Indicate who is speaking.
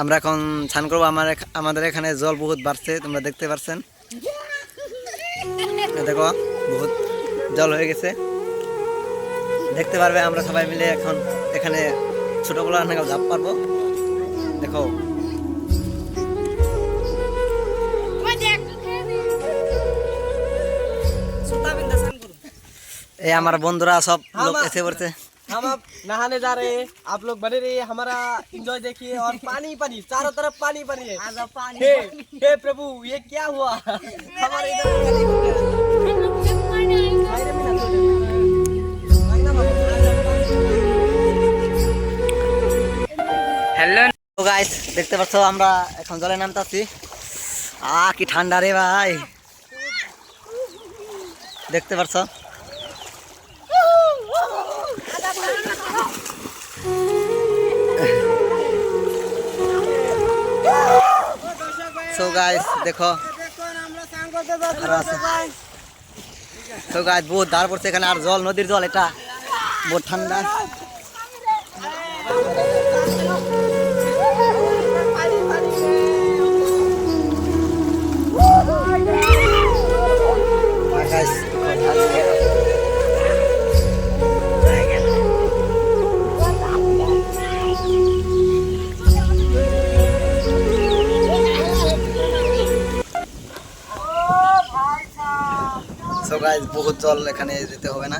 Speaker 1: আমরা এখন স্নান করব। আমার আমাদের এখানে জল বহুত বাড়ছে তোমরা দেখতে পারছেন। দেখো বহুত জল হয়ে গেছে। দেখতে পারবে আমরা সবাই মিলে এখন এখানে ছোটগুলো নাগাল ঝাপ পারব দেখো। এই আমার বন্ধুরা সব লোক এসে পড়ছে।
Speaker 2: हम अब नहाने जा रहे हैं आप लोग बने रहिए हमारा एंजॉय देखिए और पानी पानी चारों तरफ पानी पानी है हे हे प्रभु ये क्या हुआ हमारे इधर
Speaker 1: হ্যালো গাইস দেখতে পাচ্ছ আমরা এখন জলে নামতাছি আ কি ঠান্ডা রে ভাই দেখতে পাচ্ছ সো গাইস দেখো। তো গাইস বহুত দাঁড় পড়ছে এখানে, আর জল, নদীর জল, এটা বহুত ঠান্ডা। সো গাইস বহুত জল এখানে যেতে হবে না।